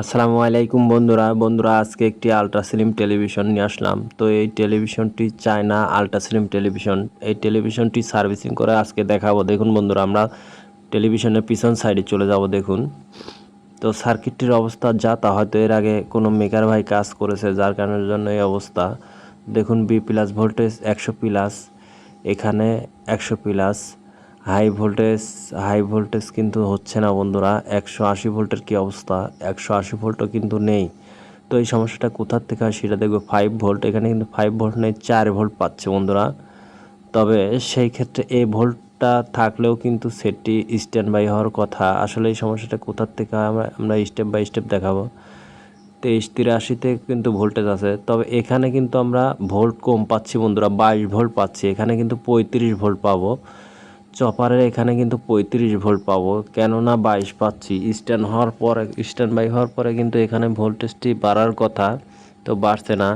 আসসালামু আলাইকুম বন্ধুরা। বন্ধুরা, আজকে একটি আল্ট্রা স্লিম টেলিভিশন নিয়ে আসলাম। তো এই টেলিভিশনটি চায়না আল্ট্রা স্লিম টেলিভিশন এই টেলিভিশনটি সার্ভিসিং করে আজকে দেখাবো। দেখুন বন্ধুরা, আমরা টেলিভিশনের পিছন সাইডে চলে যাব, দেখুন। তো সার্কিটটির অবস্থা যা, তা হয়তো এর আগে কোনো মেকার ভাই কাজ করেছে, যার কারণের জন্য এই অবস্থা। দেখুন বি প্লাস ভোল্টেজ একশো প্লাস এখানে একশো plus high voltage high voltage কিন্তু হচ্ছে না বন্ধুরা। একশো আশি ভোল্টের কী অবস্থা? একশো আশি ভোল্টও কিন্তু নেই। তো এই সমস্যাটা কোথার থেকে হয় সেটা দেখবে। ফাইভ ভোল্ট এখানে কিন্তু ফাইভ ভোল্ট নেই, চার ভোল্ট পাচ্ছে বন্ধুরা। তবে সেই ক্ষেত্রে এই ভোল্টটা থাকলেও কিন্তু সেটটি স্ট্যান্ড বাই হওয়ার কথা। আসলে এই সমস্যাটা কোথার থেকে হয় আমরা আমরা স্টেপ বাই স্টেপ দেখাবো। তেইশ তিরাশিতে কিন্তু ভোল্টেজ আছে। তবে এখানে কিন্তু আমরা ভোল্ট কম পাচ্ছি বন্ধুরা, বাইশ ভোল্ট পাচ্ছি। এখানে কিন্তু পঁয়ত্রিশ ভোল্ট পাবো। চপারের এখানে কিন্তু পঁয়ত্রিশ ভোল্ট পাবো। কেননা বাইশ পাচ্ছি। স্ট্যান্ড হওয়ার পরে, স্ট্যান্ড বাই হওয়ার পরে কিন্তু এখানে ভোল্টেজটি বাড়ার কথা তো বাড়ছে না।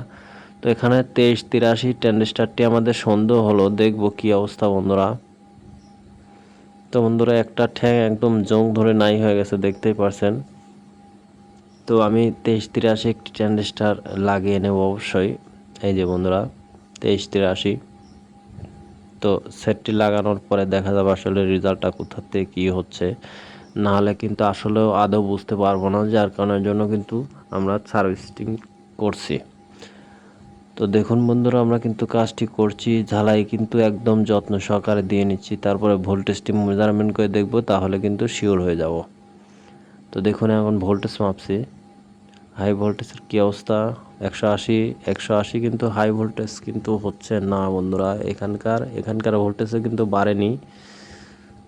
তো এখানে তেইশ, তিরাশি ট্যান্ডেস্টারটি আমাদের সন্দেহ হলো। দেখব কি অবস্থা বন্ধুরা। তো বন্ধুরা, একটা ঠ্যাং একদম জং ধরে নাই হয়ে গেছে, দেখতেই পারছেন। তো আমি তেইশ, তিরাশি একটি ট্যান্ডেস্টার লাগিয়ে নেব অবশ্যই। এই যে বন্ধুরা, তেইশ, তিরাশি। তো সেটটি লাগানোর পরে দেখা যাবে আসলে রেজাল্টটা কোথা থেকে কী হচ্ছে। না হলে কিন্তু আসলেও আদৌ বুঝতে পারব না, যার কারণের জন্য কিন্তু আমরা সার্ভিসিং করছি। তো দেখুন বন্ধুরা, আমরা কিন্তু কাজটি করছি, ঝালাই কিন্তু একদম যত্ন সহকারে দিয়ে নিচ্ছি। তারপরে ভোল্টেজটি মেজারমেন্ট করে দেখব, তাহলে কিন্তু শিওর হয়ে যাব। তো দেখুন, এখন ভোল্টেজ মাপছি। হাই ভোল্টেজের কী অবস্থা? একশো আশি একশো আশি কিন্তু হাই ভোল্টেজ কিন্তু হচ্ছে না বন্ধুরা। এখানকার এখানকার ভোল্টেজে কিন্তু বাড়েনি।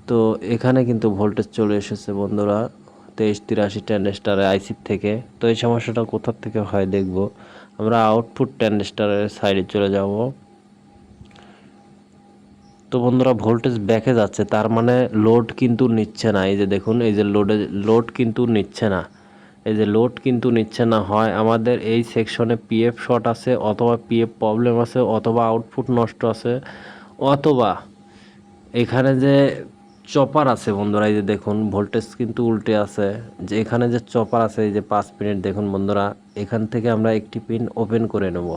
তো এখানে কিন্তু ভোল্টেজ চলে এসেছে বন্ধুরা, তেইশ, তিরাশি ট্যান্ডেস্টারের আইসির থেকে। তো এই সমস্যাটা কোথার থেকে হয় দেখব। আমরা আউটপুট ট্যান্ডেস্টারের সাইডে চলে যাব। তো বন্ধুরা, ভোল্টেজ ব্যাকে যাচ্ছে, তার মানে লোড কিন্তু নিচ্ছে না। এই যে দেখুন, এই যে লোডে, লোড কিন্তু নিচ্ছে না। এই যে লোড কিন্তু নিচ্ছে না, হয় আমাদের এই সেকশনে পিএফ শর্ট আছে, অথবা পিএফ প্রবলেম আছে, অথবা আউটপুট নষ্ট আছে, অথবা এখানে যে চপার আছে বন্ধুরা, এই যে দেখুন ভোল্টেজ কিন্তু উল্টে আছে, যে এখানে যে চপার আছে, এই যে পাঁচ মিনিট, দেখুন বন্ধুরা, এখান থেকে আমরা একটি পিন ওপেন করে নেব।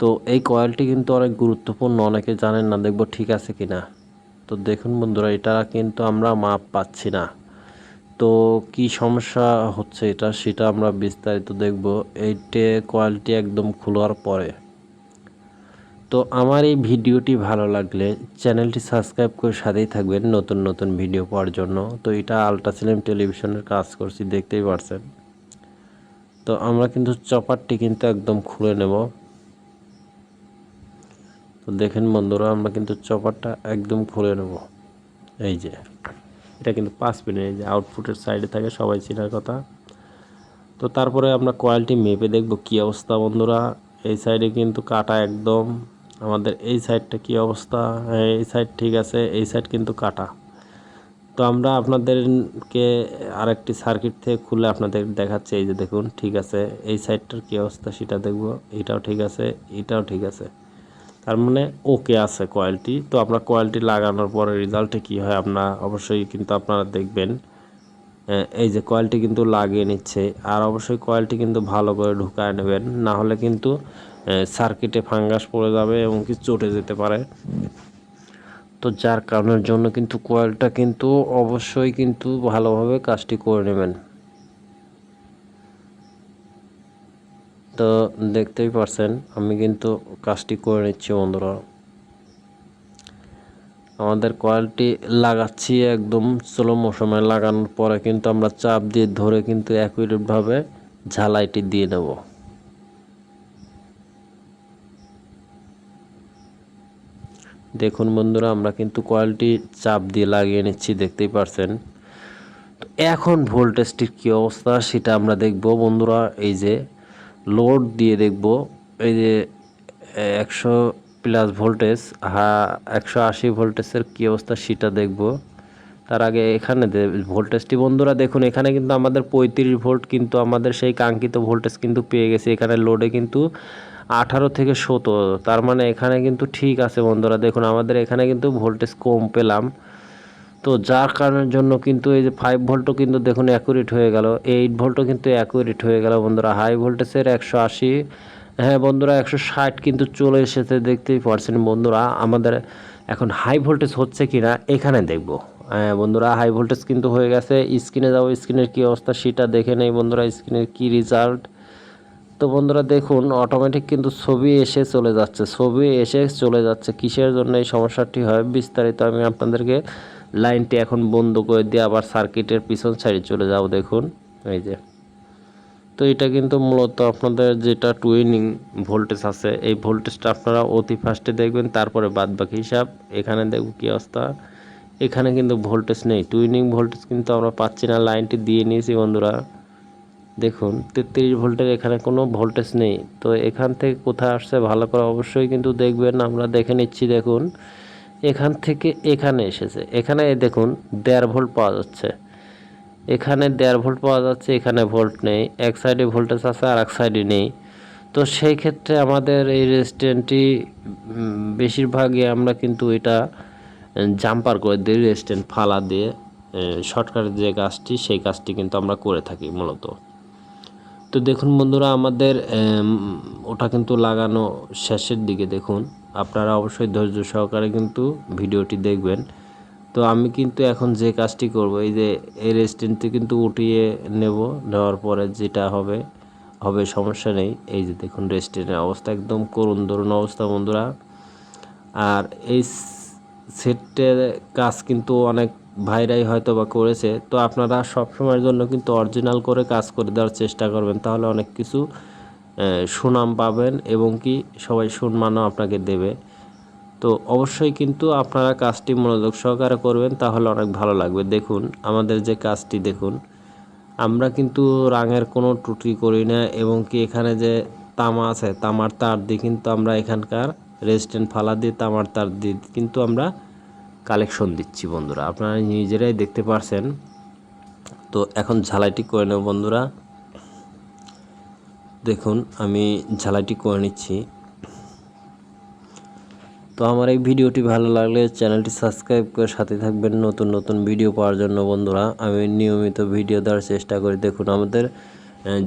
তো এই কয়েলটি কিন্তু অনেক গুরুত্বপূর্ণ, অনেকে জানেন না, দেখব ঠিক আছে কি না তো দেখুন বন্ধুরা, এটা কিন্তু আমরা মাপ পাচ্ছি না। তো কি সমস্যা হচ্ছে এটা সেটা আমরা বিস্তারিত দেখব। এইটে কোয়ালিটি একদম খোলার পরে। তো আমার এই ভিডিওটি ভালো লাগলে চ্যানেলটি সাবস্ক্রাইব করে সাথেই থাকবেন নতুন নতুন ভিডিও পাওয়ার জন্য। তো এটা আলট্রাসিলেম টেলিভিশনের কাজ করছি, দেখতেই পারছেন। তো আমরা কিন্তু চপারটি কিন্তু একদম খুলে নেব। তো দেখেন বন্ধুরা, আমরা কিন্তু চপারটা একদম খুলে নেব। এই যে। এটা কিন্তু পাঁচ পিনের যে আউটপুটের সাইডে থাকে, সবাই চেনার কথা। তো তারপরে আমরা কোয়ালিটি মেপে দেখব কি অবস্থা, বন্ধুরা। এই সাইডে কিন্তু কাটা একদম। আমাদের এই সাইডটা কি অবস্থা? হ্যাঁ এই সাইড ঠিক আছে, এই সাইড কিন্তু কাটা। তো আমরা আপনাদেরকে আরেকটি সার্কিট থেকে খুলে আপনাদের দেখাচ্ছি, এই যে দেখুন, ঠিক আছে। এই সাইডটার কী অবস্থা সেটা দেখব, এটাও ঠিক আছে, এটাও ঠিক আছে। তার মানে ওকে আছে কোয়ালিটি তো আপনার কোয়ালিটি লাগানোর পরে রেজাল্টে কী হয়? আপনার অবশ্যই কিন্তু আপনারা দেখবেন এই যে কোয়ালিটি কিন্তু লাগিয়ে নিচ্ছে। আর অবশ্যই কোয়ালিটি কিন্তু ভালো করে ঢুকায় নেবেন। না হলে কিন্তু সার্কিটে ফাঙ্গাস পড়ে যাবে এবং কি চটে যেতে পারে। তো যার কারণের জন্য কিন্তু কোয়েলটা কিন্তু অবশ্যই কিন্তু ভালোভাবে কাজটি করে নেবেন। তো দেখতেই পারছেন, আমি কিন্তু কাজটি করে নিচ্ছি বন্ধুরা। আমাদের কোয়ালিটি লাগাচ্ছি একদম স্লো মৌসুমে লাগানোর পরে কিন্তু আমরা চাপ দিয়ে ধরে কিন্তু একইভাবে ঝালাইটি দিয়ে নেব। দেখুন বন্ধুরা, আমরা কিন্তু কোয়ালিটি চাপ দিয়ে লাগিয়ে নিচ্ছি, দেখতেই পারছেন। তো এখন ভোল্টেজটির কী অবস্থা সেটা আমরা দেখব বন্ধুরা, এই যে লোড দিয়ে দেখব। এই যে একশো প্লাস ভোল্টেজ হা, একশো আশি ভোল্টেজের কী অবস্থা সেটা দেখব। তার আগে এখানে ভোল্টেজটি বন্ধুরা দেখুন, এখানে কিন্তু আমাদের পঁয়ত্রিশ ভোল্ট কিন্তু আমাদের সেই কাঙ্ক্ষিত ভোল্টেজ কিন্তু পেয়ে গেছে। এখানে লোডে কিন্তু আঠারো থেকে সতেরো, তার মানে এখানে কিন্তু ঠিক আছে বন্ধুরা। দেখুন, আমাদের এখানে কিন্তু ভোল্টেজ কম পেলাম। তো যার কারণের জন্য কিন্তু এই যে ফাইভ ভোল্টও কিন্তু দেখুন অ্যাকুরেট হয়ে গেল। এইট ভোল্টও কিন্তু অ্যাকুরেট হয়ে গেল বন্ধুরা। হাই ভোল্টেজের একশো আশি হ্যাঁ বন্ধুরা একশো ষাট কিন্তু চলে এসেছে, দেখতেই পারছেন বন্ধুরা। আমাদের এখন হাই ভোল্টেজ হচ্ছে কি না এখানে দেখব। হ্যাঁ বন্ধুরা হাই ভোল্টেজ কিন্তু হয়ে গেছে। স্ক্রিনে যাব, স্ক্রিনের কী অবস্থা সেটা দেখে নেই বন্ধুরা, স্ক্রিনের কী রেজাল্ট তো বন্ধুরা দেখুন অটোমেটিক কিন্তু ছবি এসে চলে যাচ্ছে, ছবি এসে চলে যাচ্ছে। কিসের জন্য এই সমস্যাটি হয় বিস্তারিত আমি আপনাদেরকে লাইনটি এখন বন্ধ করে দিয়ে আবার সার্কিটের পিছন সাইডে চলে যাব দেখুন, এই যে। তো এটা কিন্তু মূলত আপনাদের যেটা টুইনিং ভোল্টেজ আছে, এই ভোল্টেজটা আপনারা অতি ফাস্টে দেখবেন, তারপরে বাদ বাকি হিসাব, এখানে দেখব কী অবস্থা। এখানে কিন্তু ভোল্টেজ নেই, টুইনিং ভোল্টেজ কিন্তু আমরা পাচ্ছি না, লাইনটি দিয়ে নিয়েছি বন্ধুরা। দেখুন, তেত্রিশ ভোল্টের এখানে কোনো ভোল্টেজ নেই, তো এখান থেকে কোথায় আসছে ভালো করে অবশ্যই কিন্তু দেখবেন, আমরা দেখে নিচ্ছি, দেখুন। এখান থেকে এখানে এসেছে। এখানে দেখুন, দেড় ভোল্ট পাওয়া যাচ্ছে। এখানে দেড় ভোল্ট পাওয়া যাচ্ছে, এখানে ভোল্ট নেই। এক সাইডে ভোল্টেজ আছে, আর এক সাইডে নেই। তো সেই ক্ষেত্রে আমাদের এই রেস্টুরেন্টটি বেশিরভাগই আমরা কিন্তু এটা জাম্পার করে দিই রেস্টুরেন্ট ফালা দিয়ে শর্টকাটের যে কাজটি, সেই কাজটি কিন্তু আমরা করে থাকি মূলত। তো দেখুন বন্ধুরা, আমাদের ওটা কিন্তু লাগানো শেষের দিকে দেখুন। আপনারা অবশ্যই ধৈর্য সহকারে কিন্তু ভিডিওটি দেখবেন। তো আমি কিন্তু এখন যে কাজটি করব, এই যে এই রেস্টুরেন্টটি কিন্তু উঠিয়ে নেব, নেওয়ার পরে যেটা হবে হবে সমস্যা নেই। এই যে দেখুন রেস্টুরেন্টের অবস্থা একদম করুণ, ধরুন অবস্থা বন্ধুরা। আর এই সেটের কাজ কিন্তু অনেক ভাইরাই হয়তো বা করেছে। তো আপনারা সব সময়ের জন্য কিন্তু অরিজিনাল করে কাজ করে দেওয়ার চেষ্টা করবেন, তাহলে অনেক কিছু সুনাম পাবেন এবং কি সবাই সম্মানও আপনাকে দেবে। তো অবশ্যই কিন্তু আপনারা কাজটি মনোযোগ সহকারে করবেন, তাহলে অনেক ভালো লাগবে। দেখুন, আমাদের যে কাজটি দেখুন, আমরা কিন্তু রাঙের কোনো ত্রুটি করি না এবং কি এখানে যে তামা আছে, তামার তার দিয়ে কিন্তু আমরা এখানকার রেজিস্ট্যান্ট ফালা দিয়ে তামার তার দিয়ে কিন্তু আমরা কালেকশন দিচ্ছি বন্ধুরা। আপনারা নিজেরাই দেখতে পারছেন। তো এখন ঝালাইটি করে নেব বন্ধুরা। দেখুন, আমি ঝালাইটি করে নিচ্ছি। তো আমার এই ভিডিওটি ভালো লাগলে চ্যানেলটি সাবস্ক্রাইব করে সাথে থাকবেন নতুন নতুন ভিডিও পাওয়ার জন্য বন্ধুরা। আমি নিয়মিত ভিডিও দেওয়ার চেষ্টা করি। দেখুন, আমাদের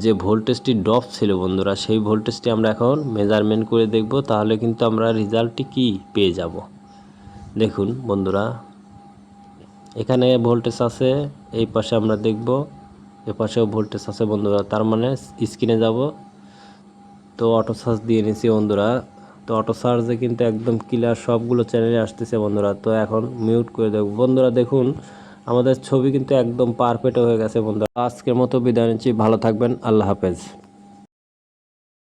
যে ভোল্টেজটি ড্রপ ছিল বন্ধুরা, সেই ভোল্টেজটি আমরা এখন মেজারমেন্ট করে দেখব। তাহলে কিন্তু আমরা রেজাল্টটি কি পেয়ে যাব। দেখুন বন্ধুরা, এখানে ভোল্টেজ আছে, এই পাশে আমরা দেখব। এ পাশেও ভোল্টেজ আছে বন্ধুরা। তার মানে স্ক্রিনে যাব। তো অটো সার্চ দিয়ে নিছি বন্ধুরা। তো অটো চার্জে কিন্তু একদম ক্লিয়ার সবগুলো চ্যানেলে আসতেছে বন্ধুরা। তো এখন মিউট করে দেব। বন্ধুরা, দেখুন, আমাদের ছবি কিন্তু একদম পারফেক্ট হয়ে গেছে বন্ধুরা। আজকের মতো বিদায় নিচ্ছি। ভালো থাকবেন। আল্লাহ হাফেজ।